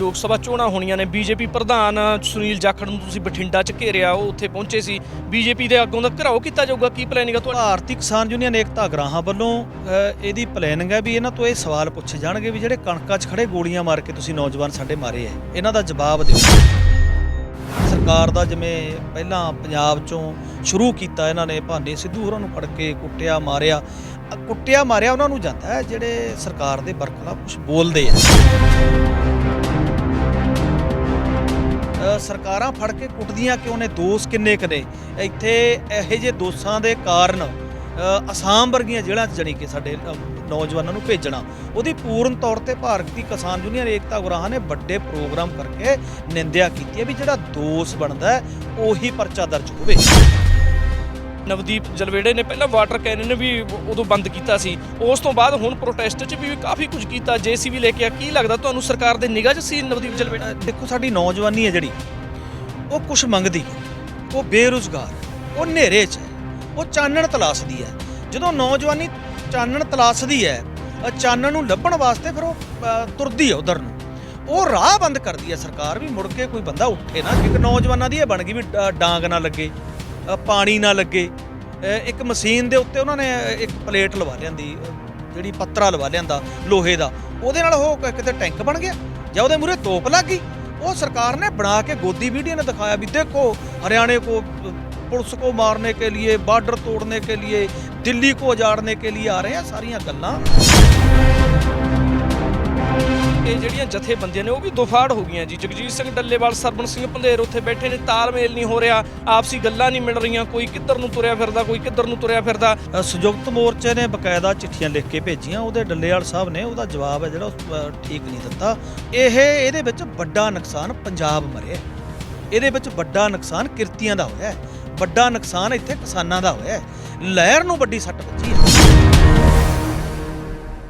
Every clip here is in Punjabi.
ਲੋਕ ਸਭਾ ਚੋਣਾਂ ਹੋਣੀਆਂ ਨੇ। ਬੀਜੇਪੀ ਪ੍ਰਧਾਨ ਸੁਨੀਲ ਜਾਖੜ ਨੂੰ ਤੁਸੀਂ ਬਠਿੰਡਾ 'ਚ ਘੇਰਿਆ, ਉਹ ਉੱਥੇ ਪਹੁੰਚੇ ਸੀ। ਬੀਜੇਪੀ ਦੇ ਅੱਗੋਂ ਦਾ ਘਰਾਓ ਕੀਤਾ ਜਾਊਗਾ, ਕੀ ਪਲੈਨਿੰਗ ਹੈ ਤੁਹਾਡਾ? ਭਾਰਤੀ ਕਿਸਾਨ ਯੂਨੀਅਨ ਏਕਤਾ ਗਰਾਹਾਂ ਵੱਲੋਂ ਇਹਦੀ ਪਲੈਨਿੰਗ ਹੈ ਵੀ ਇਹਨਾਂ ਤੋਂ ਇਹ ਸਵਾਲ ਪੁੱਛੇ ਜਾਣਗੇ ਵੀ ਜਿਹੜੇ ਕਣਕਾਂ 'ਚ ਖੜੇ ਗੋਲੀਆਂ ਮਾਰ ਕੇ ਤੁਸੀਂ ਨੌਜਵਾਨ ਸਾਡੇ ਮਾਰੇ ਐ। ਇਹਨਾਂ ਦਾ ਜਵਾਬ ਦਿਓ। ਸਰਕਾਰ ਦਾ ਜਿਵੇਂ ਪਹਿਲਾਂ ਪੰਜਾਬ 'ਚੋਂ ਸ਼ੁਰੂ ਕੀਤਾ ਇਹਨਾਂ ਨੇ ਭਾਂਡੇ, ਸਿੱਧੂ ਹੋਰਾਂ ਨੂੰ ਫੜ ਕੇ ਕੁੱਟਿਆ, ਮਾਰਿਆ। ਕੁੱਟਿਆ, ਮਾਰਿਆ ਉਹਨਾਂ ਨੂੰ ਜਾਂਦਾ ਜਿਹੜੇ ਸਰਕਾਰ ਦੇ ਬਰਖਲਾਫ ਕੁਝ ਬੋਲਦੇ ਆ ਸਰਕਾਰਾਂ ਫੜ ਕੇ ਕੁੱਟਦੀਆਂ ਕਿਉਂ ਨੇ? ਦੋਸ਼ ਕਿੰਨੇ ਕੁ ਨੇ? ਇੱਥੇ ਇਹੋ ਜਿਹੇ ਦੋਸ਼ਾਂ ਦੇ ਕਾਰਨ ਅਸਾਮ ਵਰਗੀਆਂ ਜੇਲ੍ਹਾਂ 'ਚ ਜਾਣੀ ਕਿ ਸਾਡੇ ਨੌਜਵਾਨਾਂ ਨੂੰ ਭੇਜਣਾ। ਉਹਦੀ ਪੂਰਨ ਤੌਰ ਤੇ ਭਾਰਤੀ ਕਿਸਾਨ ਯੂਨੀਅਨ ਏਕਤਾ ਗੁਰਾਹਾਂ ਨੇ ਵੱਡੇ ਪ੍ਰੋਗਰਾਮ ਕਰਕੇ ਨਿੰਦਿਆ ਕੀਤੀ ਹੈ ਵੀ ਜਿਹੜਾ ਦੋਸ਼ ਬਣਦਾ ਉਹੀ ਪਰਚਾ ਦਰਜ ਹੋਵੇ। ਨਵਦੀਪ ਜਲਵੇੜੇ ਨੇ ਪਹਿਲਾਂ ਵਾਟਰ ਕੈਨਨ ਵੀ ਉਦੋਂ ਬੰਦ ਕੀਤਾ ਸੀ। ਉਸ ਤੋਂ ਬਾਅਦ ਹੁਣ ਪ੍ਰੋਟੈਸਟ 'ਚ ਵੀ ਕਾਫੀ ਕੁਝ ਕੀਤਾ। ਜੇਸੀਬੀ ਲੈ ਕੇ ਆ, ਕੀ ਲੱਗਦਾ ਤੁਹਾਨੂੰ ਸਰਕਾਰ ਦੇ ਨਿਗਾਹ 'ਚ ਸੀ ਨਵਦੀਪ ਜਲਵੇੜਾ? ਦੇਖੋ, ਸਾਡੀ ਨੌਜਵਾਨੀ ਹੈ ਜਿਹੜੀ, ਉਹ ਕੁਝ ਮੰਗਦੀ ਹੈ, ਉਹ ਬੇਰੁਜ਼ਗਾਰ, ਉਹ ਹਨੇਰੇ 'ਚ ਹੈ, ਉਹ ਚਾਨਣ ਤਲਾਸ਼ਦੀ ਹੈ। ਜਦੋਂ ਨੌਜਵਾਨੀ ਚਾਨਣ ਤਲਾਸ਼ਦੀ ਹੈ ਚਾਨਣ ਨੂੰ ਲੱਭਣ ਵਾਸਤੇ ਫਿਰ ਉਹ ਤੁਰਦੀ ਹੈ ਉਧਰ ਨੂੰ। ਉਹ ਰਾਹ ਬੰਦ ਕਰਦੀ ਹੈ ਸਰਕਾਰ ਵੀ, ਮੁੜ ਕੇ ਕੋਈ ਬੰਦਾ ਉੱਠੇ ਨਾ ਇੱਕ ਨੌਜਵਾਨਾਂ ਦੀ ਇਹ ਬਣ ਗਈ ਵੀ ਡਾਂਗ ਨਾ ਲੱਗੇ। ਪਾਣੀ ਨਾ ਲੱਗੇ ਅ, ਇੱਕ ਮਸ਼ੀਨ ਦੇ ਉੱਤੇ ਉਹਨਾਂ ਨੇ ਇੱਕ ਪਲੇਟ ਲਵਾ ਲਿਆਂਦੀ ਅ, ਜਿਹੜੀ ਪੱਤਰਾ ਲਵਾ ਲਿਆਂਦਾ ਲੋਹੇ ਦਾ ਉਹਦੇ ਨਾਲ ਉਹ ਕ- ਕਿਤੇ ਟੈਂਕ ਬਣ ਗਿਆ ਜਾਂ ਉਹਦੇ ਮੂਰੇ ਤੋਪ ਲੱਗ ਗਈ ਉਹ ਸਰਕਾਰ ਨੇ ਬਣਾ ਕੇ ਗੋਦੀ ਮੀਡੀਆ ਨੇ ਦਿਖਾਇਆ ਵੀ ਦੇਖੋ ਹਰਿਆਣੇ को पुलिस को मारने के लिए बॉर्डर तोड़ने के लिए दिल्ली को उजाड़ने के लिए आ रहे हैं ਸਾਰੀਆਂ ਗੱਲਾਂ ਇਹ ਜਿਹੜੀਆਂ ਜਥੇਬੰਦੀਆਂ ਨੇ ਉਹ ਵੀ ਦੁਫਾੜ ਹੋ ਗਈਆਂ ਜੀ। ਜਗਜੀਤ ਸਿੰਘ ਡੱਲੇਵਾਲ ਸਰਬਨ ਸਿੰਘ ਪੰਧੇਰ ਉੱਥੇ ਬੈਠੇ ਨੇ ਤਾਲਮੇਲ ਨਹੀਂ ਹੋ ਰਿਹਾ, ਆਪਸੀ ਗੱਲਾਂ ਨਹੀਂ ਮਿਲ ਰਹੀਆਂ, ਕੋਈ ਕਿੱਧਰ ਨੂੰ ਤੁਰਿਆ ਫਿਰਦਾ, ਕੋਈ ਕਿੱਧਰ ਨੂੰ ਤੁਰਿਆ ਫਿਰਦਾ। ਸੰਯੁਕਤ ਮੋਰਚੇ ਨੇ ਬਕਾਇਦਾ ਚਿੱਠੀਆਂ ਲਿਖ ਕੇ ਭੇਜੀਆਂ, ਉਹਦੇ ਡੱਲੇਵਾਲ ਸਾਹਿਬ ਨੇ ਉਹਦਾ ਜਵਾਬ ਹੈ ਜਿਹੜਾ ਠੀਕ ਨਹੀਂ ਦਿੱਤਾ। ਇਹ, ਇਹਦੇ ਵਿੱਚ ਵੱਡਾ ਨੁਕਸਾਨ ਪੰਜਾਬ ਮਰਿਆ। ਇਹਦੇ ਵਿੱਚ ਵੱਡਾ ਨੁਕਸਾਨ ਕਿਰਤੀਆਂ ਦਾ ਹੋਇਆ। ਵੱਡਾ ਨੁਕਸਾਨ ਇੱਥੇ ਕਿਸਾਨਾਂ ਦਾ ਹੋਇਆ। ਲਹਿਰ ਨੂੰ ਵੱਡੀ ਸੱਟ ਵੱਜੀ ਹੈ।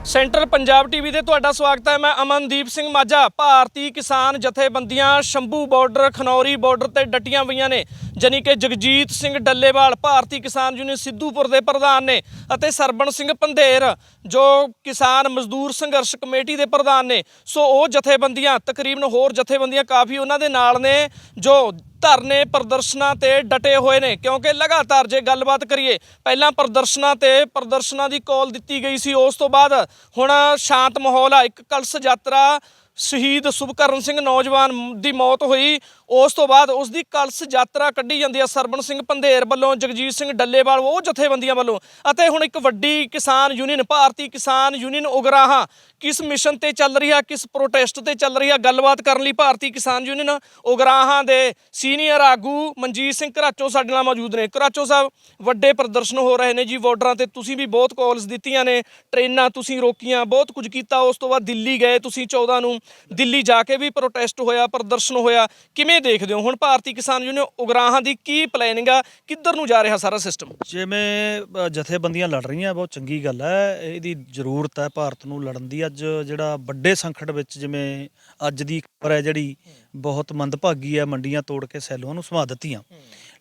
ਸੈਂਟਰ ਪੰਜਾਬ ਟੀਵੀ ਤੇ ਤੁਹਾਡਾ ਸਵਾਗਤ ਹੈ। ਮੈਂ ਅਮਨਦੀਪ ਸਿੰਘ ਮਾਝਾ, ਭਾਰਤੀ ਕਿਸਾਨ ਜਥੇਬੰਦੀਆਂ, ਸ਼ੰਭੂ ਬਾਰਡਰ ਖਨੌਰੀ ਬਾਰਡਰ ਤੇ ਡਟੀਆਂ ਹੋਈਆਂ ਨੇ। ਜਾਣੀ ਕਿ ਜਗਜੀਤ ਸਿੰਘ ਡੱਲੇਵਾਲ ਭਾਰਤੀ ਕਿਸਾਨ ਯੂਨੀਅਨ ਸਿੱਧੂਪੁਰ ਦੇ ਪ੍ਰਧਾਨ ਨੇ ਅਤੇ ਸਰਬਣ ਸਿੰਘ ਪੰਧੇਰ, ਜੋ ਕਿਸਾਨ ਮਜ਼ਦੂਰ ਸੰਘਰਸ਼ ਕਮੇਟੀ ਦੇ ਪ੍ਰਧਾਨ ਨੇ। ਸੋ ਉਹ ਜਥੇਬੰਦੀਆਂ, ਤਕਰੀਬਨ ਹੋਰ ਜਥੇਬੰਦੀਆਂ ਕਾਫੀ ਉਹਨਾਂ ਦੇ ਨਾਲ ਨੇ, ਜੋ ਧਰਨੇ ਪ੍ਰਦਰਸ਼ਨਾਂ ਤੇ ਡਟੇ ਹੋਏ ਨੇ। ਕਿਉਂਕਿ ਲਗਾਤਾਰ ਜੇ ਗੱਲਬਾਤ ਕਰੀਏ, ਪਹਿਲਾਂ ਪ੍ਰਦਰਸ਼ਨਾਂ ਤੇ ਪ੍ਰਦਰਸ਼ਨਾਂ ਦੀ ਕਾਲ ਦਿੱਤੀ ਗਈ ਸੀ। ਉਸ ਤੋਂ ਬਾਅਦ ਹੁਣ ਸ਼ਾਂਤ ਮਾਹੌਲ ਆ, ਇੱਕ ਕਲਸ ਯਾਤਰਾ ਸ਼ਹੀਦ ਸੁਭਕਰਨ ਸਿੰਘ ਨੌਜਵਾਨ ਦੀ ਮੌਤ ਹੋਈ। ਉਸ ਤੋਂ ਬਾਅਦ ਉਸ ਦੀ ਕਲਸ ਯਾਤਰਾ ਕੱਢੀ ਜਾਂਦੀ ਹੈ ਸਰਬਣ ਸਿੰਘ ਪੰਧੇਰ ਵੱਲੋਂ, ਜਗਜੀਤ ਸਿੰਘ ਡੱਲੇਵਾਲ, ਉਹ ਜਥੇਬੰਦੀਆਂ ਵੱਲੋਂ। ਅਤੇ ਹੁਣ ਇੱਕ ਵੱਡੀ ਕਿਸਾਨ ਯੂਨੀਅਨ, ਭਾਰਤੀ ਕਿਸਾਨ ਯੂਨੀਅਨ ਉਗਰਾਹਾਂ ਕਿਸ ਮਿਸ਼ਨ ਤੇ ਚੱਲ ਰਹੀ ਹੈ ਕਿਸ ਪ੍ਰੋਟੈਸਟ ਤੇ ਚੱਲ ਰਹੀ ਹੈ ਗੱਲਬਾਤ ਕਰਨ ਲਈ ਭਾਰਤੀ ਕਿਸਾਨ ਯੂਨੀਅਨ ਉਗਰਾਹਾਂ ਦੇ ਸੀਨੀਅਰ ਆਗੂ ਮਨਜੀਤ ਸਿੰਘ ਘਰਾਚੋ ਸਾਡੇ ਨਾਲ ਮੌਜੂਦ ਨੇ। ਘਰਾਚੋ ਸਾਹਿਬ, ਵੱਡੇ ਪ੍ਰਦਰਸ਼ਨ ਹੋ ਰਹੇ ਨੇ ਜੀ ਬਾਰਡਰਾਂ ਤੇ ਤੁਸੀਂ ਵੀ ਬਹੁਤ ਕਾਲਸ ਦਿੱਤੀਆਂ ਨੇ, ਟ੍ਰੇਨਾਂ ਤੁਸੀਂ ਰੋਕੀਆਂ, ਬਹੁਤ ਕੁਝ ਕੀਤਾ। ਉਸ ਤੋਂ ਬਾਅਦ ਦਿੱਲੀ ਗਏ ਤੁਸੀਂ 14 ਨੂੰ। ਦਿੱਲੀ ਜਾ ਕੇ ਵੀ ਪ੍ਰੋਟੈਸਟ ਹੋਇਆ ਪ੍ਰਦਰਸ਼ਨ ਹੋਇਆ ਕਿਵੇਂ ਦੇਖਦੇ ਹੋ? ਹੁਣ ਭਾਰਤੀ ਕਿਸਾਨ ਯੂਨੀਅਨ ਉਗਰਾਹਾਂ ਦੀ ਕੀ ਪਲੈਨਿੰਗ ਆ? ਕਿੱਧਰ ਨੂੰ ਜਾ ਰਿਹਾ ਸਾਰਾ ਸਿਸਟਮ ਜਿਵੇਂ ਅ, ਜਥੇਬੰਦੀਆਂ ਲੜ ਰਹੀਆਂ ਬਹੁਤ ਚੰਗੀ ਗੱਲ ਹੈ। ਇਹਦੀ ਜ਼ਰੂਰਤ ਹੈ ਭਾਰਤ ਨੂੰ ਲੜਨ ਦੀ। ਅੱਜ ਜਿਹੜਾ ਵੱਡੇ ਸੰਕਟ ਵਿੱਚ ਜਿਵੇਂ ਅੱਜ ਦੀ ਖਬਰ ਹੈ ਜਿਹੜੀ ਬਹੁਤ ਮੰਦਭਾਗੀ ਹੈ ਮੰਡੀਆਂ ਤੋੜ ਕੇ ਸੈਲੂਆਂ ਨੂੰ ਸਮਾ ਦਿੱਤੀਆਂ।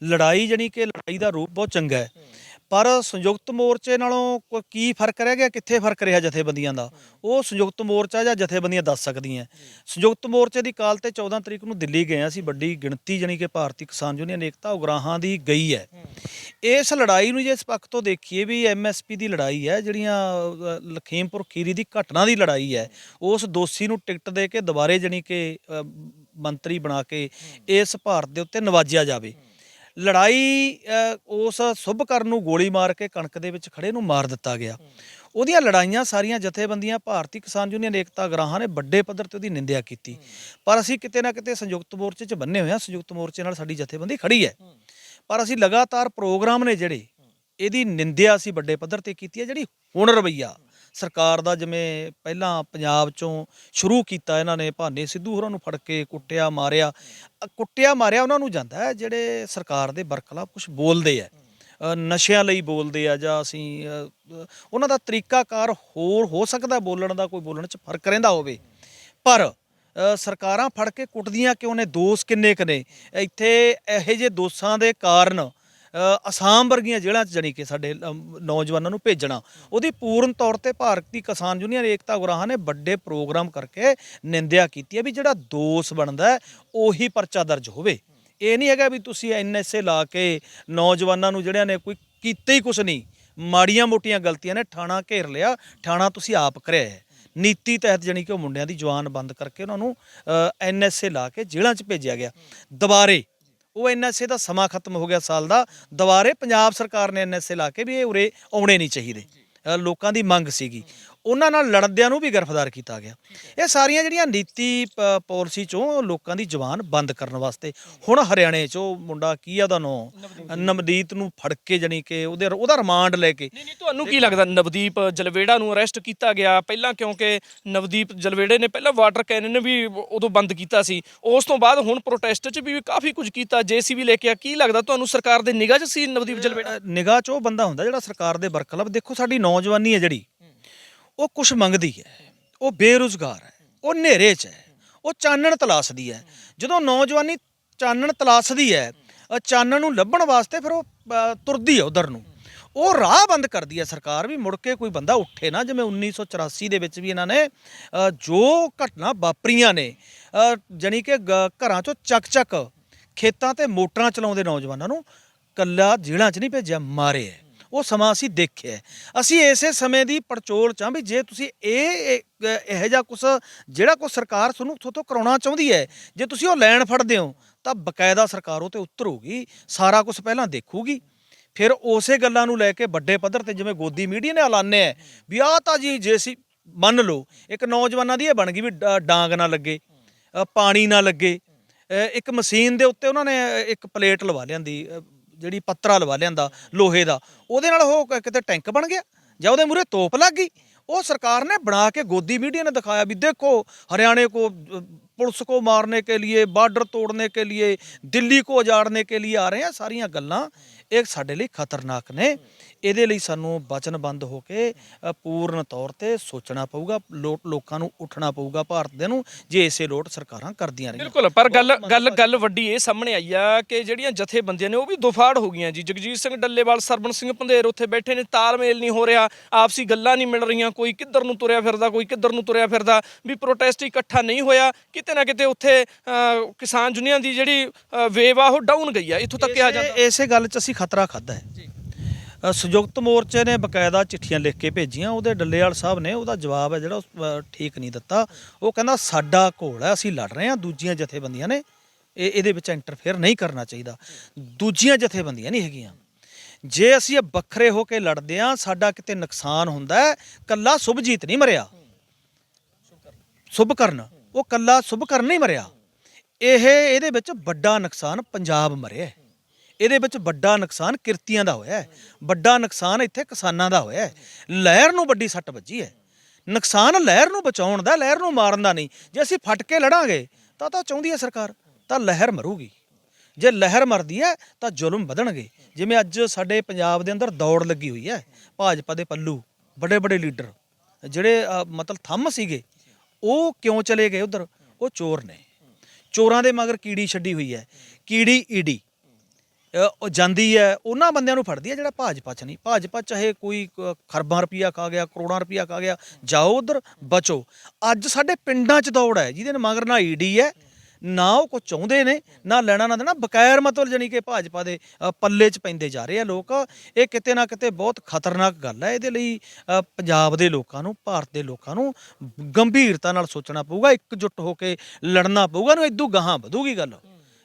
ਲੜਾਈ ਜਾਣੀ ਕਿ ਲੜਾਈ ਦਾ ਰੂਪ ਬਹੁਤ ਚੰਗਾ ਹੈ। ਪਰ ਸੰਯੁਕਤ ਮੋਰਚੇ ਨਾਲੋਂ ਕੋਈ ਕੀ ਫ਼ਰਕ ਰਹਿ ਗਿਆ? ਕਿੱਥੇ ਫ਼ਰਕ ਰਿਹਾ ਜਥੇਬੰਦੀਆਂ ਦਾ? ਉਹ ਸੰਯੁਕਤ ਮੋਰਚਾ ਜਾਂ ਜਥੇਬੰਦੀਆਂ ਦੱਸ ਸਕਦੀਆਂ। ਸੰਯੁਕਤ ਮੋਰਚੇ ਦੀ ਕਾਲ ਤੇ 14 ਤਰੀਕ ਨੂੰ ਦਿੱਲੀ ਗਏ ਸੀ ਵੱਡੀ ਗਿਣਤੀ ਜਣੀ ਕਿ ਭਾਰਤੀ ਕਿਸਾਨ ਯੂਨੀਅਨ ਏਕਤਾ ਉਗਰਾਹਾਂ ਦੀ ਗਈ ਹੈ। ਇਸ ਲੜਾਈ ਨੂੰ ਜੇ ਇਸ ਪੱਖ ਤੋਂ ਦੇਖੀਏ ਵੀ ਐਮਐਸਪੀ ਦੀ ਲੜਾਈ ਹੈ ਜਿਹੜੀਆਂ ਲਖੀਮਪੁਰ ਖੀਰੀ ਦੀ ਘਟਨਾ ਦੀ ਲੜਾਈ ਹੈ ਉਸ ਦੋਸ਼ੀ ਨੂੰ ਟਿਕਟ ਦੇ ਕੇ ਦੁਬਾਰੇ ਜਣੀ ਕਿ ਮੰਤਰੀ ਬਣਾ ਕੇ ਇਸ ਭਾਰਤ ਦੇ ਉੱਤੇ ਨਵਾਜਿਆ ਜਾਵੇ। ਲੜਾਈ ਉਸ ਸੁਭਕਰਨ ਨੂੰ ਗੋਲੀ ਮਾਰ ਕੇ ਕਣਕ ਦੇ ਵਿੱਚ ਖੜੇ ਨੂੰ ਮਾਰ ਦਿੱਤਾ ਗਿਆ। ਉਹਦੀਆਂ ਲੜਾਈਆਂ ਸਾਰੀਆਂ ਜਥੇਬੰਦੀਆਂ ਭਾਰਤੀ ਕਿਸਾਨ ਯੂਨੀਅਨ ਏਕਤਾ ਗਰਾਹਾਂ ਨੇ ਵੱਡੇ ਪੱਧਰ ਤੇ ਉਹਦੀ ਨਿੰਦਿਆ ਕੀਤੀ। ਪਰ ਅਸੀਂ ਕਿਤੇ ਨਾ ਕਿਤੇ ਸੰਯੁਕਤ ਮੋਰਚੇ 'ਚ ਬੰਨੇ ਹੋਏ ਹਾਂ ਸੰਯੁਕਤ ਮੋਰਚੇ ਨਾਲ ਸਾਡੀ ਜਥੇਬੰਦੀ ਖੜੀ ਹੈ। ਪਰ ਅਸੀਂ ਲਗਾਤਾਰ ਪ੍ਰੋਗਰਾਮ ਨੇ ਜਿਹੜੇ ਇਹਦੀ ਨਿੰਦਿਆ ਅਸੀਂ ਵੱਡੇ ਪੱਧਰ ਤੇ ਕੀਤੀ ਹੈ ਜਿਹੜੀ ਹੁਣ ਰਵਈਆ। ਸਰਕਾਰ ਦਾ ਜਿਵੇਂ ਪਹਿਲਾਂ ਪੰਜਾਬ ਚੋਂ ਸ਼ੁਰੂ ਕੀਤਾ ਇਹਨਾਂ ਨੇ ਭਾਨੇ ਸਿੱਧੂ ਹੋਰਾਂ ਨੂੰ ਫੜ ਕੇ ਕੁੱਟਿਆ, ਮਾਰਿਆ ਕੁੱਟਿਆ, ਮਾਰਿਆ ਉਹਨਾਂ ਨੂੰ ਜਾਂਦਾ ਹੈ, ਜਿਹੜੇ ਸਰਕਾਰ ਦੇ ਬਰਖਲਾਫ ਕੁਝ ਬੋਲਦੇ ਆ ਨਸ਼ਿਆਂ ਲਈ ਬੋਲਦੇ ਆ ਜਾਂ ਅਸੀਂ ਉਹਨਾਂ ਦਾ ਤਰੀਕਾਕਾਰ ਹੋਰ ਹੋ ਸਕਦਾ ਬੋਲਣ ਦਾ, ਕੋਈ ਬੋਲਣ 'ਚ ਫ਼ਰਕ ਰਹਿੰਦਾ ਹੋਵੇ। ਪਰ ਸਰਕਾਰਾਂ ਫੜ ਕੇ ਕੁੱਟਦੀਆਂ ਕਿਉਂ ਨੇ? ਦੋਸ਼ ਕਿੰਨੇ ਕੁ ਨੇ? ਇੱਥੇ ਇਹੋ ਜਿਹੇ ਦੋਸ਼ਾਂ ਦੇ ਕਾਰਨ ਅਸਾਮ ਵਰਗੀਆਂ ਜੇਲ੍ਹਾਂ 'ਚ ਜਾਣੀ ਕਿ ਸਾਡੇ ਨੌਜਵਾਨਾਂ ਨੂੰ ਭੇਜਣਾ। ਉਹਦੀ ਪੂਰਨ ਤੌਰ ਤੇ ਭਾਰਤੀ ਕਿਸਾਨ ਯੂਨੀਅਨ ਏਕਤਾ ਗੁਰਾਹਾਂ ਨੇ ਵੱਡੇ ਪ੍ਰੋਗਰਾਮ ਕਰਕੇ ਨਿੰਦਿਆ ਕੀਤੀ ਹੈ ਵੀ ਜਿਹੜਾ ਦੋਸ਼ ਬਣਦਾ ਉਹੀ ਪਰਚਾ ਦਰਜ ਹੋਵੇ। ਇਹ ਨਹੀਂ ਹੈਗਾ ਵੀ ਤੁਸੀਂ ਐਨਐਸਏ ਲਾ ਕੇ ਨੌਜਵਾਨਾਂ ਨੂੰ ਜਿਹੜਿਆਂ ਨੇ ਕੋਈ ਕੀਤਾ ਹੀ ਕੁਛ ਨਹੀਂ, ਮਾੜੀਆਂ ਮੋਟੀਆਂ ਗਲਤੀਆਂ ਨੇ ਠਾਣਾ ਘੇਰ ਲਿਆ, ਠਾਣਾ ਤੁਸੀਂ ਆਪ ਕਰਿਆ ਹੈ। ਨੀਤੀ ਤਹਿਤ ਜਾਣੀ ਕਿ ਉਹ ਮੁੰਡਿਆਂ ਦੀ ਜਵਾਨ ਬੰਦ ਕਰਕੇ ਉਹਨਾਂ ਨੂੰ ਐਨਐਸਏ ਲਾ ਕੇ ਜੇਲ੍ਹਾਂ 'ਚ ਭੇਜਿਆ ਗਿਆ। ਦੁਬਾਰੇ ਉਹ ਐਨਐਸਏ ਦਾ ਸਮਾਂ ਖਤਮ ਹੋ ਗਿਆ ਸਾਲ ਦਾ। ਦੁਬਾਰੇ ਪੰਜਾਬ ਸਰਕਾਰ ਨੇ ਐਨਐਸਏ ਲਾ ਕੇ ਵੀ ਇਹ ਉਰੇ ਆਉਣੇ ਨਹੀਂ ਚਾਹੀਦੇ। ਲੋਕਾਂ ਦੀ ਮੰਗ ਸੀਗੀ। ਉਹਨਾਂ ਨਾਲ ਲੜਦਿਆਂ ਨੂੰ ਵੀ ਗ੍ਰਿਫਤਾਰ ਕੀਤਾ ਗਿਆ। ਇਹ ਸਾਰੀਆਂ ਜਿਹੜੀਆਂ ਨੀਤੀ ਪਾਲਿਸੀ ਚੋਂ ਲੋਕਾਂ ਦੀ ਜਵਾਨ ਬੰਦ ਕਰਨ ਵਾਸਤੇ ਹੁਣ ਹਰਿਆਣੇ 'ਚ ਮੁੰਡਾ ਕੀ ਆ ਉਹਦਾ ਨਾਂ? ਨਵਦੀਪ। ਨੂੰ ਫੜ ਕੇ ਜਾਣੀ ਕਿ ਉਹਦੇ ਉਹਦਾ ਰਿਮਾਂਡ ਲੈ ਕੇ। ਨਹੀਂ ਨਹੀਂ ਤੁਹਾਨੂੰ ਕੀ ਲੱਗਦਾ? ਨਵਦੀਪ ਜਲਵੇੜਾ ਨੂੰ ਅਰੈਸਟ ਕੀਤਾ ਗਿਆ ਪਹਿਲਾਂ ਕਿਉਂਕਿ ਨਵਦੀਪ ਜਲਵੇੜੇ ਨੇ ਪਹਿਲਾਂ ਵਾਟਰ ਕੈਨਨ ਵੀ ਉਦੋਂ ਬੰਦ ਕੀਤਾ ਸੀ। ਉਸ ਤੋਂ ਬਾਅਦ ਹੁਣ ਪ੍ਰੋਟੈਸਟ 'ਚ ਵੀ ਕਾਫੀ ਕੁਝ ਕੀਤਾ। ਜੇਸੀਬੀ ਲੈ ਕੇ ਆ ਕੀ ਲੱਗਦਾ ਤੁਹਾਨੂੰ ਸਰਕਾਰ ਦੇ ਨਿਗਾਹ 'ਚ ਸੀ ਨਵਦੀਪ ਜਲਵੇੜਾ? ਨਿਗਾਹ 'ਚ ਉਹ ਬੰਦਾ ਹੁੰਦਾ ਜਿਹੜਾ ਸਰਕਾਰ ਦੇ ਬਰਖਲਾਫ ਦੇਖੋ ਸਾਡੀ ਨੌਜਵਾਨੀ ਹੈ ਜਿਹੜੀ। ਉਹ ਕੁਝ ਮੰਗਦੀ ਹੈ ਉਹ ਬੇਰੁਜ਼ਗਾਰ ਹੈ ਉਹ ਹਨੇਰੇ 'ਚ ਹੈ ਉਹ ਚਾਨਣ ਤਲਾਸ਼ਦੀ ਹੈ। ਜਦੋਂ ਨੌਜਵਾਨੀ ਚਾਨਣ ਤਲਾਸ਼ਦੀ ਹੈ ਚਾਨਣ ਨੂੰ ਲੱਭਣ ਵਾਸਤੇ ਫਿਰ ਉਹ ਤੁਰਦੀ ਹੈ ਉਧਰ ਨੂੰ। ਉਹ ਰਾਹ ਬੰਦ ਕਰਦੀ ਹੈ ਸਰਕਾਰ ਵੀ ਮੁੜ ਕੇ ਕੋਈ ਬੰਦਾ ਉੱਠੇ ਨਾ ਜਿਵੇਂ 1984 ਦੇ ਵਿੱਚ ਵੀ ਇਹਨਾਂ ਨੇ ਜੋ ਘਟਨਾ ਵਾਪਰੀਆਂ ਨੇ ਅ, ਜਾਣੀ ਕਿ ਗ- ਘਰਾਂ 'ਚੋਂ ਚੱਕ ਚੱਕ ਖੇਤਾਂ ਤੇ ਮੋਟਰਾਂ ਚਲਾਉਂਦੇ ਨੌਜਵਾਨਾਂ ਨੂੰ ਕੱਲਾ ਜੇਲ੍ਹਾਂ 'ਚ ਨਹੀਂ ਭੇਜਿਆ ਮਾਰੇ ਹੈ। ਉਹ ਸਮਾਂ ਅਸੀਂ ਦੇਖਿਆ ਅਸੀਂ ਇਸੇ ਸਮੇਂ ਦੀ ਪੜਚੋਲ ਚਾਂ ਵੀ ਜੇ ਤੁਸੀਂ ਇਹ, ਇਹੋ ਜਿਹਾ ਕੁਛ, ਜਿਹੜਾ ਕੋ ਸਰਕਾਰ ਤੁਹਾਨੂੰ ਤੁਹਾਤੋਂ ਕਰਾਉਣਾ ਚਾਹੁੰਦੀ ਹੈ, ਜੇ ਤੁਸੀਂ ਉਹ ਲੈਣ ਫੜਦੇ ਹੋ, ਤਾਂ ਬਕਾਇਦਾ ਸਰਕਾਰ ਉਹ ਤੇ ਉਤਰੂਗੀ, ਸਾਰਾ ਕੁਝ ਪਹਿਲਾਂ ਦੇਖੂਗੀ। ਫਿਰ ਉਸੇ ਗੱਲਾਂ ਨੂੰ ਲੈ ਕੇ ਵੱਡੇ ਪੱਧਰ ਤੇ ਜਿਵੇਂ ਗੋਦੀ ਮੀਡੀਆ ਨੇ ਐਲਾਨਿਆ ਹੈ ਵੀ ਆਹ ਤਾਂ ਜੀ ਜੇ ਸੀ ਮੰਨ ਲਓ, ਇੱਕ ਨੌਜਵਾਨਾਂ ਦੀ ਇਹ ਬਣ ਗਈ ਵੀ ਡ- ਡਾਂਗ ਨਾ ਲੱਗੇ ਪਾਣੀ ਨਾ ਲੱਗੇ ਇੱਕ ਮਸ਼ੀਨ ਦੇ ਉੱਤੇ ਉਹਨਾਂ ਨੇ ਇੱਕ ਪਲੇਟ ਲਵਾ ਲਿਆਂਦੀ ਜਿਹੜੀ ਪੱਤਰਾ ਲਵਾ ਲਿਆਂਦਾ ਲੋਹੇ ਦਾ ਉਹਦੇ ਨਾਲ ਉਹ ਕ- ਕਿਤੇ ਟੈਂਕ ਬਣ ਗਿਆ ਜਾਂ ਉਹਦੇ ਮੂਰੇ ਤੋਪ ਲੱਗ ਗਈ ਉਹ ਸਰਕਾਰ ਨੇ ਬਣਾ ਕੇ ਗੋਦੀ ਮੀਡੀਆ ਨੇ ਦਿਖਾਇਆ ਵੀ ਦੇਖੋ ਹਰਿਆਣੇ को अ, पुलिस को मारने के लिए ਬਾਰਡਰ ਤੋੜਨੇ के लिए ਦਿੱਲੀ को ਉਜਾੜਨੇ के लिए ਆ ਰਹੇ ਆ ਸਾਰੀਆਂ ਗੱਲਾਂ ਇਹ ਸਾਡੇ ਲਈ ਖਤਰਨਾਕ ਨੇ। ਇਹਦੇ ਲਈ ਸਾਨੂੰ ਵਚਨਬੰਦ ਹੋ ਕੇ ਪੂਰਨ ਤੌਰ ਤੇ ਸੋਚਣਾ ਪਊਗਾ ਲੋਕਾਂ ਨੂੰ ਉੱਠਣਾ ਪਊਗਾ ਭਾਰਤ ਦੇ ਨੂੰ ਜੇ ਇਸੇ ਲੋਟ ਸਰਕਾਰਾਂ ਕਰਦੀਆਂ ਰਹੀਆਂ। ਬਿਲਕੁਲ ਪਰ ਗੱਲ ਗੱਲ ਗੱਲ ਵੱਡੀ ਇਹ ਸਾਹਮਣੇ ਆਈ ਆ ਕਿ ਜਿਹੜੀਆਂ ਜਥੇਬੰਦੀਆਂ ਨੇ ਉਹ ਵੀ ਦੁਫਾੜ ਹੋ ਗਈਆਂ ਜੀ। ਜਗਜੀਤ ਸਿੰਘ ਡੱਲੇਵਾਲ ਸਰਬਨ ਸਿੰਘ ਪੰਧੇਰ ਉੱਥੇ ਬੈਠੇ ਨੇ ਤਾਲਮੇਲ ਨਹੀਂ ਹੋ ਰਿਹਾ ਆਪਸੀ ਗੱਲਾਂ ਨਹੀਂ ਮਿਲ ਰਹੀਆਂ ਕੋਈ ਕਿੱਧਰ ਨੂੰ ਤੁਰਿਆ ਫਿਰਦਾ ਕੋਈ ਕਿੱਧਰ ਨੂੰ ਤੁਰਿਆ ਫਿਰਦਾ ਵੀ ਪ੍ਰੋਟੈਸਟ ਇਕੱਠਾ ਨਹੀਂ ਹੋਇਆ ਕਿਤੇ ਨਾ ਕਿਤੇ ਉੱਥੇ ਕਿਸਾਨ ਯੂਨੀਅਨ ਦੀ ਜਿਹੜੀ ਵੇਵ ਆ ਉਹ ਡਾਊਨ ਗਈ ਆ। ਇੱਥੋਂ ਤੱਕ ਕਿਹਾ ਜਾਂਦਾ। ਇਸੇ ਗੱਲ 'ਚ ਅਸੀਂ ਖਤਰਾ ਖਾਦਾ ਹੈ। ਸੰਯੁਕਤ ਮੋਰਚੇ ਨੇ ਬਕਾਇਦਾ ਚਿੱਠੀਆਂ ਲਿਖ ਕੇ ਭੇਜੀਆਂ ਉਹਦੇ ਡੱਲੇਵਾਲ ਸਾਹਿਬ ਨੇ ਉਹਦਾ ਜਵਾਬ ਹੈ ਜਿਹੜਾ ਉਹ, ਅ, ਠੀਕ ਨਹੀਂ ਦਿੱਤਾ। ਉਹ ਕਹਿੰਦਾ ਸਾਡਾ ਘੋਲ ਹੈ ਅਸੀਂ ਲੜ ਰਹੇ ਹਾਂ ਦੂਜੀਆਂ ਜਥੇਬੰਦੀਆਂ ਨੇ ਇਹ ਇਹਦੇ ਵਿੱਚ ਇੰਟਰਫੇਅਰ ਨਹੀਂ ਕਰਨਾ ਚਾਹੀਦਾ। ਦੂਜੀਆਂ ਜਥੇਬੰਦੀਆਂ ਨਹੀਂ ਹੈਗੀਆਂ। ਜੇ ਅਸੀਂ ਇਹ ਵੱਖਰੇ ਹੋ ਕੇ ਲੜਦੇ ਹਾਂ ਸਾਡਾ ਕਿਤੇ ਨੁਕਸਾਨ ਹੁੰਦਾ ਹੈ ਕੱਲਾ ਸੁਭਜੀਤ ਨਹੀਂ ਮਰਿਆ। ਸੁਭਕਰਨ। ਉਹ ਕੱਲਾ ਸੁਭਕਰਨ ਨਹੀਂ ਮਰਿਆ। ਇਹ ਇਹਦੇ ਵਿੱਚ ਵੱਡਾ ਨੁਕਸਾਨ ਪੰਜਾਬ ਮਰਿਆ ਹੈ। ਇਹਦੇ ਵਿੱਚ ਵੱਡਾ ਨੁਕਸਾਨ ਕਿਰਤੀਆਂ ਦਾ ਹੋਇਆ ਹੈ। ਵੱਡਾ ਨੁਕਸਾਨ ਇੱਥੇ ਕਿਸਾਨਾਂ ਦਾ ਹੋਇਆ ਹੈ। ਲਹਿਰ ਨੂੰ ਵੱਡੀ ਸੱਟ ਵੱਜੀ ਹੈ। ਨੁਕਸਾਨ ਲਹਿਰ ਨੂੰ ਬਚਾਉਣ ਦਾ, ਲਹਿਰ ਨੂੰ ਮਾਰਨ ਦਾ ਨਹੀਂ। ਜੇ ਅਸੀਂ ਫਟ ਕੇ ਲੜਾਂਗੇ, ਤਾਂ ਤਾਂ ਚਾਹੁੰਦੀ ਹੈ ਸਰਕਾਰ, ਤਾਂ ਲਹਿਰ ਮਰੂਗੀ। ਜੇ ਲਹਿਰ ਮਰਦੀ ਹੈ, ਤਾਂ ਜ਼ੁਲਮ ਵਧਣਗੇ। ਜਿਵੇਂ ਅੱਜ ਸਾਡੇ ਪੰਜਾਬ ਦੇ ਅੰਦਰ ਦੌੜ ਲੱਗੀ ਹੋਈ ਹੈ, ਭਾਜਪਾ ਦੇ ਪੱਲੂ ਵੱਡੇ ਵੱਡੇ ਲੀਡਰ, ਜਿਹੜੇ ਮਤਲਬ ਥੰਮ ਸੀਗੇ, ਉਹ ਕਿਉਂ ਚਲੇ ਗਏ ਉਧਰ? ਉਹ ਚੋਰ ਨੇ। ਚੋਰਾਂ ਦੇ ਮਗਰ ਕੀੜੀ ਛੱਡੀ ਹੋਈ ਹੈ। ਕੀੜੀ ਈਡੀ। ਉਹ ਜਾਂਦੀ ਹੈ, ਉਹਨਾਂ ਬੰਦਿਆਂ ਨੂੰ ਫੜਦੀ ਹੈ ਜਿਹੜਾ ਭਾਜਪਾ ਚ ਨਹੀਂ। ਭਾਜਪਾ ਚਾਹੇ ਕੋਈ ਖਰਬਾਂ ਰੁਪਈਆ ਖਾ ਗਿਆ, ਕਰੋੜਾਂ ਰੁਪਈਆ ਖਾ ਗਿਆ, ਜਾਓ ਉਧਰ, ਬਚੋ। ਅੱਜ ਸਾਡੇ ਪਿੰਡਾਂ ਚ ਦੌੜ ਹੈ, ਜਿਹਦੇ ਮਗਰ ਨਾ ਈਡੀ ਹੈ, ਨਾ ਉਹ ਕੁਝ ਚਾਹੁੰਦੇ ਨੇ, ਨਾ ਲੈਣਾ ਨਾ ਦੇਣਾ ਬਕਾਇਰ ਮਤਲਬ ਜਾਨੀ ਕਿ ਭਾਜਪਾ ਦੇ ਪੱਲੇ 'ਚ ਪੈਂਦੇ ਜਾ ਰਹੇ ਆ ਲੋਕ। ਇਹ ਕਿਤੇ ਨਾ ਕਿਤੇ ਬਹੁਤ ਖਤਰਨਾਕ ਗੱਲ ਹੈ, ਇਹਦੇ ਲਈ ਪੰਜਾਬ ਦੇ ਲੋਕਾਂ ਨੂੰ, ਭਾਰਤ ਦੇ ਲੋਕਾਂ ਨੂੰ ਗੰਭੀਰਤਾ ਨਾਲ ਸੋਚਣਾ ਪਊਗਾ, ਇਕਜੁੱਟ ਹੋ ਕੇ ਲੜਨਾ ਪਊਗਾ ਨੂੰ ਇਦੋਂ ਗਾਹਾਂ ਵਧੂਗੀ ਗੱਲ।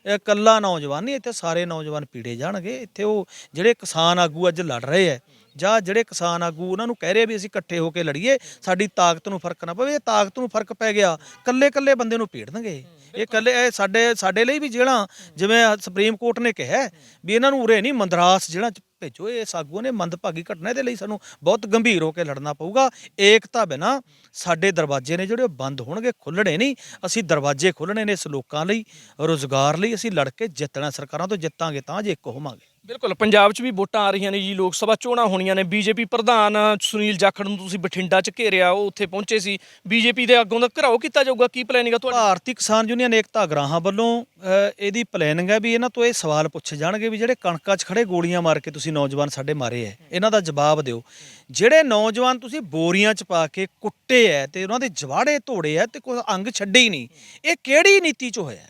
ਇਹ ਕੱਲਾ ਨੌਜਵਾਨ ਨਹੀਂ, ਇੱਥੇ ਸਾਰੇ ਨੌਜਵਾਨ ਪੀੜੇ ਜਾਣਗੇ। ਇੱਥੇ ਉਹ ਜਿਹੜੇ ਕਿਸਾਨ ਆਗੂ ਅੱਜ ਲੜ ਰਹੇ ਐ, ਜਾਂ ਜਿਹੜੇ ਕਿਸਾਨ ਆਗੂ ਉਹਨਾਂ ਨੂੰ ਕਹਿ ਰਹੇ ਵੀ ਅਸੀਂ ਇਕੱਠੇ ਹੋ ਕੇ ਲੜੀਏ, ਸਾਡੀ ਤਾਕਤ ਨੂੰ ਫ਼ਰਕ ਨਾ ਪਵੇ, ਇਹ ਤਾਕਤ ਨੂੰ ਫ਼ਰਕ ਪੈ ਗਿਆ ਕੱਲੇ ਕੱਲੇ ਬੰਦੇ ਨੂੰ ਭੇੜਨਗੇ ਇਹ ਕੱਲੇ ਇਹ ਸਾਡੇ ਸਾਡੇ ਲਈ ਵੀ ਜਿਹੜਾ ਜਿਵੇਂ ਸੁਪਰੀਮ ਕੋਰਟ ਨੇ ਕਿਹਾ, ਵੀ ਇਹਨਾਂ ਨੂੰ ਉਰੇ ਨਹੀਂ, ਮੰਦਰਾਸ ਜਿਹੜਾ ਭੇਜੋ, ਇਹ ਸਾਗੂਆਂ ਨੇ ਮੰਦਭਾਗੀ ਘਟਨਾ ਦੇ ਲਈ ਸਾਨੂੰ ਬਹੁਤ ਗੰਭੀਰ ਹੋ ਕੇ ਲੜਨਾ ਪਊਗਾ। ਏਕਤਾ ਬਿਨਾ ਸਾਡੇ ਦਰਵਾਜ਼ੇ ਨੇ ਜਿਹੜੇ ਉਹ ਬੰਦ ਹੋਣਗੇ ਖੁੱਲਣੇ ਨਹੀਂ। ਅਸੀਂ ਦਰਵਾਜ਼ੇ ਖੋਲਣੇ ਨੇ ਇਸ ਲੋਕਾਂ ਲਈ, ਰੋਜ਼ਗਾਰ ਲਈ ਅਸੀਂ ਲੜ ਕੇ ਜਿੱਤਣਾ, ਸਰਕਾਰਾਂ ਤੋਂ ਜਿੱਤਾਂਗੇ ਤਾਂ ਜੇ ਇੱਕ ਹੋਵਾਂਗੇ। ਬਿਲਕੁਲ, ਪੰਜਾਬ 'ਚ ਵੀ ਵੋਟਾਂ ਆ ਰਹੀਆਂ ਨੇ ਜੀ, ਲੋਕ ਸਭਾ ਚੋਣਾਂ ਹੋਣੀਆਂ ਨੇ। ਬੀਜੇਪੀ ਪ੍ਰਧਾਨ ਸੁਨੀਲ ਜਾਖੜ ਨੂੰ ਤੁਸੀਂ ਬਠਿੰਡਾ 'ਚ ਘੇਰਿਆ, ਉਹ ਉੱਥੇ ਪਹੁੰਚੇ ਸੀ। ਬੀਜੇਪੀ ਦੇ ਅੱਗੋਂ ਦਾ ਘਰਾਓ ਕੀਤਾ ਜਾਊਗਾ, ਕੀ ਪਲੈਨਿੰਗ ਆ ਤੁਹਾਡਾ? ਭਾਰਤੀ ਕਿਸਾਨ ਯੂਨੀਅਨ ਏਕਤਾ ਗਰਾਹਾਂ ਵੱਲੋਂ ਇਹਦੀ ਪਲੈਨਿੰਗ ਹੈ ਵੀ ਇਹਨਾਂ ਤੋਂ ਇਹ ਸਵਾਲ ਪੁੱਛੇ ਜਾਣਗੇ ਵੀ ਜਿਹੜੇ ਕਣਕਾਂ 'ਚ ਖੜੇ ਗੋਲੀਆਂ ਮਾਰ ਕੇ ਤੁਸੀਂ ਨੌਜਵਾਨ ਸਾਡੇ ਮਾਰੇ ਐ, ਇਹਨਾਂ ਦਾ ਜਵਾਬ ਦਿਓ। ਜਿਹੜੇ ਨੌਜਵਾਨ ਤੁਸੀਂ ਬੋਰੀਆਂ 'ਚ ਪਾ ਕੇ ਕੁੱਟੇ ਐ ਤੇ ਉਹਨਾਂ ਦੇ ਜਵਾੜੇ ਧੋੜੇ ਐ ਤੇ ਕੋਈ ਅੰਗ ਛੱਡੇ ਹੀ ਨਹੀਂ, ਇਹ ਕਿਹੜੀ ਨੀਤੀ 'ਚ ਹੋਇਆ?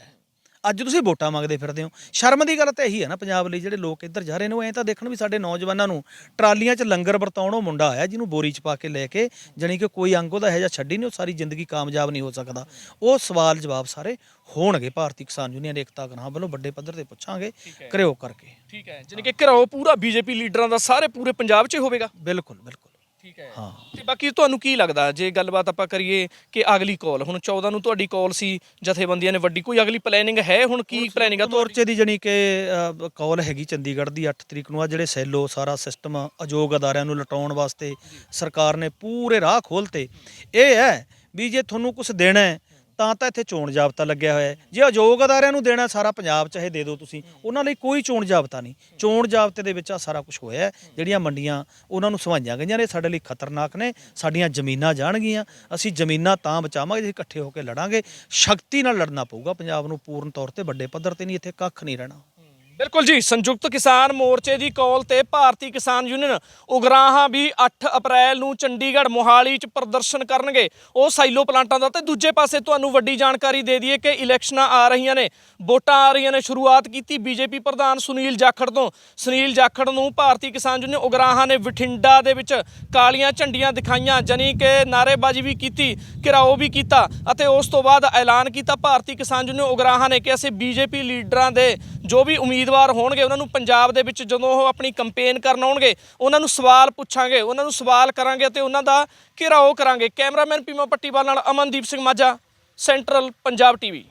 ਅੱਜ ਤੁਸੀਂ ਵੋਟਾਂ ਮੰਗਦੇ ਫਿਰਦੇ ਹੋ। ਸ਼ਰਮ ਦੀ ਗੱਲ ਤਾਂ ਇਹੀ ਹੈ ਨਾ ਪੰਜਾਬ ਲਈ ਜਿਹੜੇ ਲੋਕ ਇੱਧਰ ਜਾ ਰਹੇ ਨੇ ਉਹ ਐਂ ਤਾਂ ਦੇਖਣ ਵੀ ਸਾਡੇ ਨੌਜਵਾਨਾਂ ਨੂੰ ਟਰਾਲੀਆਂ 'ਚ ਲੰਗਰ ਵਰਤਾਉਣ ਉਹ ਮੁੰਡਾ ਆਇਆ ਜਿਹਨੂੰ ਬੋਰੀ 'ਚ ਪਾ ਕੇ ਲੈ ਕੇ ਜਾਣੀ ਕਿ ਕੋਈ ਅੰਗ ਉਹਦਾ ਇਹੋ ਜਿਹਾ ਛੱਡੀ ਨਹੀਂ ਉਹ ਸਾਰੀ ਜ਼ਿੰਦਗੀ ਕਾਮਯਾਬ ਨਹੀਂ ਹੋ ਸਕਦਾ। ਉਹ ਸਵਾਲ ਜਵਾਬ ਸਾਰੇ ਹੋਣਗੇ ਭਾਰਤੀ ਕਿਸਾਨ ਯੂਨੀਅਨ ਏਕਤਾ ਗਰਾਹਾਂ ਵੱਲੋਂ ਵੱਡੇ ਪੱਧਰ ਤੇ ਪੁੱਛਾਂਗੇ ਕਰਿਓ ਕਰਕੇ। ਠੀਕ ਹੈ ਜਾਨੀ ਕਿ ਘਰਾਓ ਪੂਰਾ ਬੀਜੇਪੀ ਲੀਡਰਾਂ ਦਾ ਸਾਰੇ ਪੂਰੇ ਪੰਜਾਬ 'ਚ ਹੀ ਹੋਵੇਗਾ। ਬਿਲਕੁਲ ਬਿਲਕੁਲ। ਠੀਕ ਹੈ। ਹਾਂ। ਤੇ ਬਾਕੀ ਤੁਹਾਨੂੰ ਕੀ ਲੱਗਦਾ ਜੇ ਗੱਲਬਾਤ ਆਪਾਂ ਕਰੀਏ ਕਿ ਅਗਲੀ ਕਾਲ ਹੁਣ 14 ਨੂੰ ਤੁਹਾਡੀ ਕਾਲ ਸੀ ਜਥੇਬੰਦੀਆਂ ਨੇ ਵੱਡੀ ਕੋਈ ਅਗਲੀ ਪਲੈਨਿੰਗ ਹੈ ਹੁਣ ਕੀ ਪਲੈਨਿੰਗ ਆ ਮੋਰਚੇ ਦੀ ਜਾਣੀ ਕਿ ਕਾਲ ਹੈਗੀ ਚੰਡੀਗੜ੍ਹ ਦੀ 8 ਤਰੀਕ ਨੂੰ ਆ ਜਿਹੜੇ ਸੈਲੋ ਸਾਰਾ ਸਿਸਟਮ ਅਯੋਗ ਅਦਾਰਿਆਂ ਨੂੰ ਲਟਾਉਣ ਵਾਸਤੇ ਸਰਕਾਰ ਨੇ ਪੂਰੇ ਰਾਹ ਖੋਲਤੇ ਇਹ ਹੈ ਵੀ ਜੇ ਤੁਹਾਨੂੰ ਕੁਝ ਦੇਣਾ ਹੈ ਤਾਂ ਤਾਂ ਇੱਥੇ ਚੋਣ ਜਾਬਤਾ ਲੱਗਿਆ ਹੋਇਆ ਹੈ। ਜੇ ਅਯੋਗ ਅਦਾਰਿਆਂ ਨੂੰ ਦੇਣਾ ਸਾਰਾ ਪੰਜਾਬ ਚਾਹੇ ਦੇ ਦਿਓ ਤੁਸੀਂ। ਉਹਨਾਂ ਲਈ ਕੋਈ ਚੋਣ ਜਾਬਤਾ ਨਹੀਂ। ਚੋਣ ਜਾਬਤੇ ਦੇ ਵਿੱਚ ਆ ਸਾਰਾ ਕੁਝ ਹੋਇਆ ਹੈ। ਜਿਹੜੀਆਂ ਮੰਡੀਆਂ, ਉਹਨਾਂ ਨੂੰ ਸਵਾਈਆਂ ਗਈਆਂ ਨੇ। ਸਾਡੇ ਲਈ ਖਤਰਨਾਕ ਨੇ। ਸਾਡੀਆਂ ਜ਼ਮੀਨਾਂ ਜਾਣਗੀਆਂ। ਅਸੀਂ ਜ਼ਮੀਨਾਂ ਤਾਂ ਬਚਾਵਾਂਗੇ ਜੇ ਇਕੱਠੇ ਹੋ ਕੇ ਲੜਾਂਗੇ। ਸ਼ਕਤੀ ਨਾਲ ਲੜਨਾ ਪਊਗਾ। ਪੰਜਾਬ ਨੂੰ ਪੂਰਨ ਤੌਰ ਤੇ ਵੱਡੇ ਪੱਧਰ ਤੇ ਨਹੀਂ, ਇੱਥੇ ਕੱਖ ਨਹੀਂ ਰਹਿਣਾ। ਬਿਲਕੁਲ ਜੀ, ਸੰਯੁਕਤ ਕਿਸਾਨ ਮੋਰਚੇ ਦੀ ਕਾਲ ਤੇ ਭਾਰਤੀ ਕਿਸਾਨ ਯੂਨੀਅਨ ਉਗਰਾਹਾਂ ਵੀ 8 ਅਪ੍ਰੈਲ ਨੂੰ ਚੰਡੀਗੜ੍ਹ ਮੋਹਾਲੀ 'ਚ ਪ੍ਰਦਰਸ਼ਨ ਕਰਨਗੇ। ਉਹ ਸਾਈਲੋ ਪਲਾਂਟਾਂ ਦਾ ਤੇ ਦੂਜੇ ਪਾਸੇ ਤੁਹਾਨੂੰ ਵੱਡੀ ਜਾਣਕਾਰੀ ਦੇ ਦਈਏ ਕਿ ਇਲੈਕਸ਼ਨਾਂ ਆ ਰਹੀਆਂ ਨੇ। ਵੋਟਾਂ ਆ ਰਹੀਆਂ ਨੇ, ਸ਼ੁਰੂਆਤ ਕੀਤੀ ਬੀਜੇਪੀ ਪ੍ਰਧਾਨ ਸੁਨੀਲ ਜਾਖੜ ਤੋਂ। ਸੁਨੀਲ ਜਾਖੜ ਨੂੰ ਭਾਰਤੀ ਕਿਸਾਨ ਯੂਨੀਅਨ ਉਗਰਾਹਾਂ ਨੇ ਬਠਿੰਡਾ ਦੇ ਵਿੱਚ ਕਾਲੀਆਂ ਝੰਡੀਆਂ ਦਿਖਾਈਆਂ ਜਾਨੀ ਕਿ ਨਾਅਰੇਬਾਜ਼ੀ ਵੀ ਕੀਤੀ, ਘਿਰਾਓ ਵੀ ਕੀਤਾ ਅਤੇ ਉਸ ਤੋਂ ਬਾਅਦ ਐਲਾਨ ਕੀਤਾ ਭਾਰਤੀ ਕਿਸਾਨ ਯੂਨੀਅਨ ਉਗਰਾਹਾਂ ਨੇ ਕਿ ਅਸੀਂ ਬੀਜੇਪੀ ਲੀਡਰਾਂ ਦੇ ਜੋ ਵੀ ਉਮੀਦਵਾਰ ਹੋਣਗੇ, ਉਹਨਾਂ ਨੂੰ ਪੰਜਾਬ ਦੇ ਵਿੱਚ ਜਦੋਂ ਉਹ ਆਪਣੀ ਕੰਪੇਨ ਕਰਨ ਆਉਣਗੇ, ਉਹਨਾਂ ਨੂੰ ਸਵਾਲ ਪੁੱਛਾਂਗੇ, ਉਹਨਾਂ ਨੂੰ ਸਵਾਲ ਕਰਾਂਗੇ ਅਤੇ ਉਹਨਾਂ ਦਾ ਘਿਰਾਓ ਕਰਾਂਗੇ। ਕੈਮਰਾਮੈਨ ਪੀਮਾ ਪੱਟੀਵਾਲ ਨਾਲ ਅਮਨਦੀਪ ਸਿੰਘ ਮਾਝਾ, ਸੈਂਟਰਲ ਪੰਜਾਬ ਟੀਵੀ।